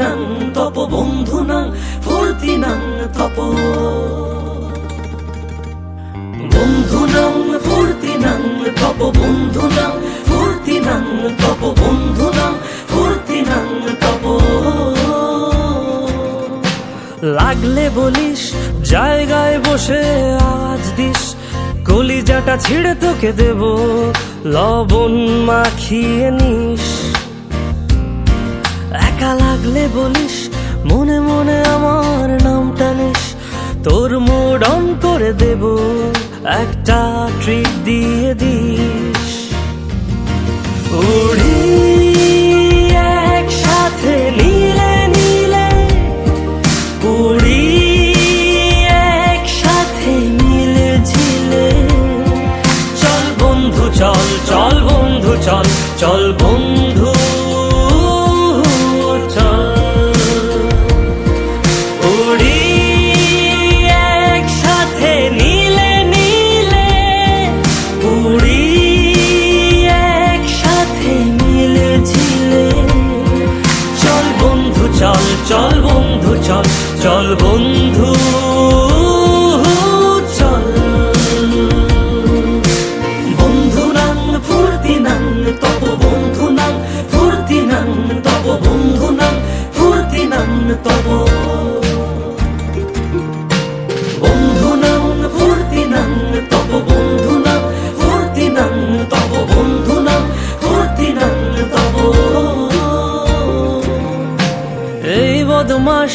নাং তপ বন্ধু নাং ফুর্তি নাং তপ। বন্ধু নাং ফুর্তি নাং তপ বন্ধু নাং ফুর্তি নাং তপ বন্ধু নাং ফুর্তি নাং তপ। লাগলে বলিস, জায়গায় বসে আজ দিস, কলিজাটা ছিঁড়ে তোকে দেব, লবণ মাখিয়ে নিস। একা লাগলে বলিস, মনে মনে আমার নাম টানিস তোর মুড অন করে দেব, একটা ট্রিট দিয়ে দিস। মিলে চল বন্ধু, চল চল বন্ধু, চল চল বন্ধু। চল চল বন্ধু চল। বন্ধু নাং ফুর্তি নাং তপ বন্ধু নাং ফুর্তি নাং তপ বন্ধু নাং ফুর্তি নাং তপ। বন্ধু নাং ফুর্তি নাং তপ বন্ধু নাং ফুর্তি নাং তপ বন্ধু নাং ফুর্তি নাং তপ। এই বদমাস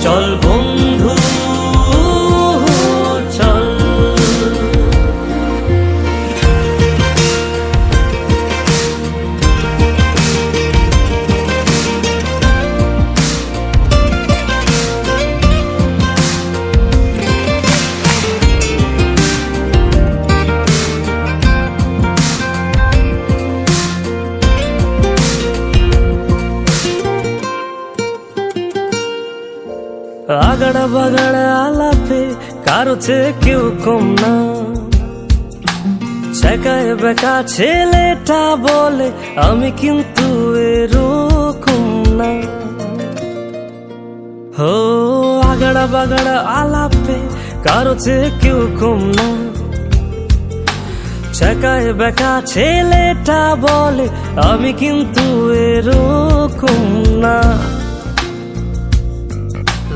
চল বন্ধু আগাড়া বাগাড়া আলাপে কারও কেউ কম না। ছেকায় বেকা ছেলেটা বলে, আমি কিন্তু এরকম না। হো, আগাড়া বাগাড়া আলাপে কেউ কম না। ছেকায় বেকা ছেলেটা বলে, আমি কিন্তু এরকম